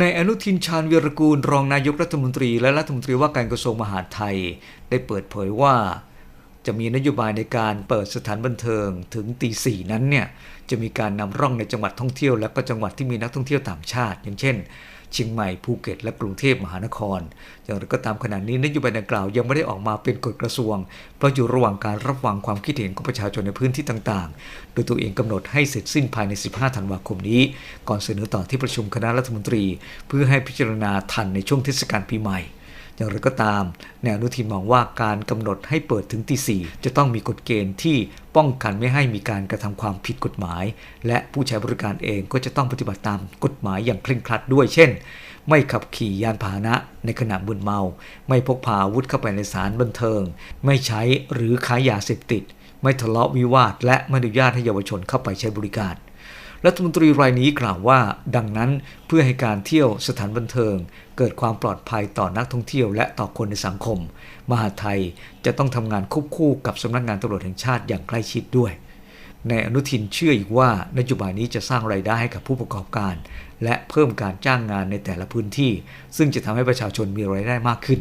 ในอนุทินชาญวีรกูลรองนายกรัฐมนตรี และรัฐมนตรีว่าการกระทรวงมหาดไทย ได้เปิดเผยว่า จะมีนโยบายในการเปิดสถานบันเทิงถึงตีสี่นั้นเนี่ยจะมีการนำร่องในจังหวัดท่องเที่ยว และก็จังหวัดที่มีนักท่องเที่ยวต่างชาติ อย่างเช่น เชียงใหม่ภูเก็ต และกรุงเทพมหานคร อย่างไรก็ตามขณะนี้นโยบายดังกล่าวยังไม่ได้ออกมาเป็นกฎกระทรวง เพราะอยู่ระหว่างการรับฟังความคิดเห็นของประชาชนในพื้นที่ต่างๆ โดยตัวเองกำหนดให้เสร็จสิ้นภายใน 15 ธันวาคมนี้ ก่อนเสนอต่อที่ประชุมคณะรัฐมนตรี เพื่อให้พิจารณาทันในช่วงเทศกาลปีใหม่ อย่างไรก็ตามแนวอนุทินมองว่าการกำหนดให้เปิดถึงตีสี่จะต้องมีกฎเกณฑ์ที่ป้องกันไม่ให้มีการกระทำความผิดกฎหมาย และผู้ใช้บริการเองก็จะต้องปฏิบัติตามกฎหมายอย่างเคร่งครัดด้วย เช่น ไม่ขับขี่ยานพาหนะในขณะมึนเมา ไม่พกพาอาวุธเข้าไปในสานบันเทิง ไม่ใช้หรือค้ายาเสพติด ไม่ทะเลาะวิวาท และไม่อนุญาตให้เยาวชนเข้าไปใช้บริการ รัฐมนตรีรายนี้กล่าวว่า ดังนั้นเพื่อให้การเที่ยวสถานบันเทิง เกิดความปลอดภัยต่อนักท่องเที่ยวและต่อคนในสังคม มหาดไทยจะต้องทำงานควบคู่กับสำนักงานตำรวจแห่งชาติอย่างใกล้ชิดด้วยในอนุทินเชื่ออีกว่านโยบายนี้จะสร้างไรายได้ให้กับผู้ประกอบการ และเพิ่มการจ้างงานในแต่ละพื้นที่ ซึ่งจะทำให้ประชาชนมีรายได้มากขึ้น